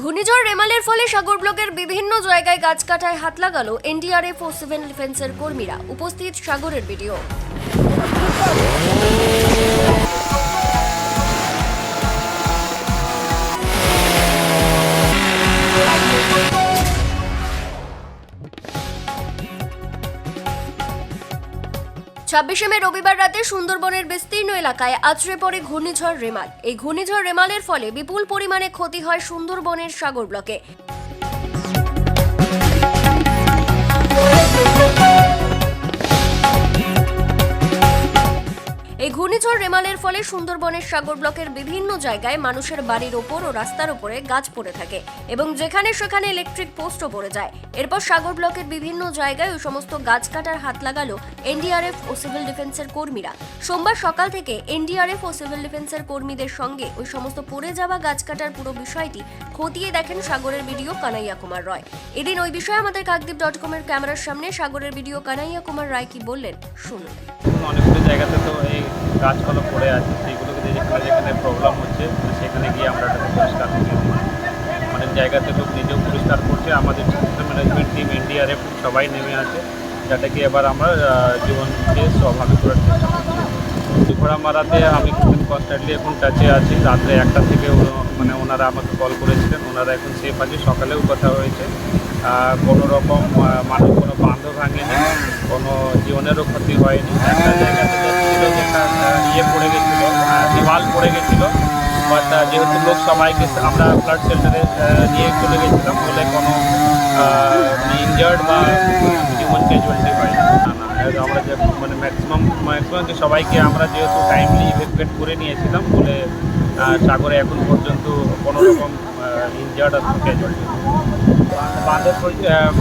ঘূর্ণিঝড় রেমালের ফলে সাগর ব্লকের বিভিন্ন জায়গায় গাছ কাটায় হাত লাগালো এনডিআরএফ ও সিভিল ডিফেন্সের কর্মীরা। উপস্থিত সাগরের ভিডিও ছাব্বিশে মে রবিবার রাতে সুন্দরবনের বিস্তীর্ণ এলাকায় আছড়ে পড়ে ঘূর্ণিঝড় রেমাল। এই ঘূর্ণিঝড় রেমালের ফলে বিপুল পরিমাণে ক্ষতি হয় সুন্দরবনের সাগর ব্লকে। রেমালের ফলে সুন্দরবনের সাগর ব্লকের বিভিন্ন জায়গায় মানুষের বাড়ির ওপর ও রাস্তার ওপরে গাছ পড়ে থাকে এবং যেখানে সেখানে ইলেকট্রিক পোস্টও পড়ে যায়। এরপর সাগর ব্লকের বিভিন্ন জায়গায় ওই সমস্ত গাছ কাটার হাত লাগালো এনডিআরএফ ও সিভিল ডিফেন্সের কর্মীরা। সোমবার সকাল থেকে এনডিআরএফ ও সিভিল ডিফেন্সের কর্মীদের সঙ্গে ওই সমস্ত পড়ে যাওয়া গাছ কাটার পুরো বিষয়টি খতিয়ে দেখেন সাগরের ভিডিও কানাইয়া কুমার রয়। এদিন ওই বিষয়ে আমাদের কাকদ্বীপ ডট কমের ক্যামেরার সামনে সাগরের ভিডিও কানাইয়া কুমার রায় কি বললেন, শুনুন। অনেকগুলো জায়গাতে তো এই গাছপালা পড়ে আছে, সেইগুলোকে যেখানে যেখানে প্রবলেম হচ্ছে সেখানে গিয়ে আমরা পরিষ্কার করি অনেক জায়গাতে লোক নিজেও পরিষ্কার করছে। আমাদের ম্যানেজমেন্ট টিম এনডিআরএফ সবাই নেমে আছে যাটাকে এবার আমরা জীবনকে স্বাভাবিক করার চেষ্টা করছি দুপুরা মারাতে আমি কনস্ট্যান্টলি এখন টাচে আছি। রাত্রে একটা থেকে মানে ওনারা আমাকে কল করেছিলেন। ওনারা এখন সেফ আছে। সকালেও কথা হয়েছে। কোনো রকম মানুষ কোনো বান্ধব ভাঙেনি। কোনো জীবনেরও ক্ষতি হয়নি। একটা জায়গাতে ইয়ে পড়ে গেছিল দেওয়াল পড়ে গেছিল। বাট যেহেতু লোক সবাইকে আমরা ফ্লাড শেল্টারে নিয়ে চলে গেছিলাম, বলে কোনো ইনজার্ড বা জীবন ক্যাজুয়ালিটি না। আমরা যে মানে ম্যাক্সিমাম ম্যাক্সিমাম সবাইকে আমরা যেহেতু টাইমলি ইভেকুয়েট করে নিয়েছিলাম, বলে সাগরে এখন পর্যন্ত কোনো রকম ইনজার্ড আর বাঁধের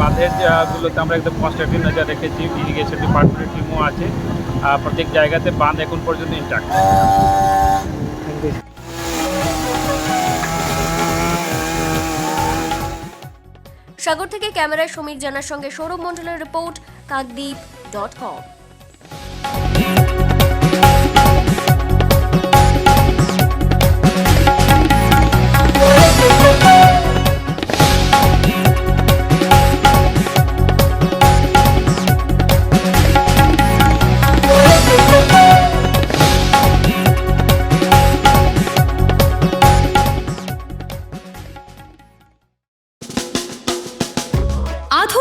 বাঁধের গুলোতে আমরা একদম কনস্ট্রাকটিভ নজর রেখেছি ইরিগেশন ডিপার্টমেন্টের টিমও আছে। প্রত্যেক জায়গাতে বাঁধ এখন পর্যন্ত ইন্টাক্ট সাগর থেকে ক্যামেরায় সমীর জানার সঙ্গে সৌরভ মণ্ডলের রিপোর্ট, কাকদ্বীপ ডট কম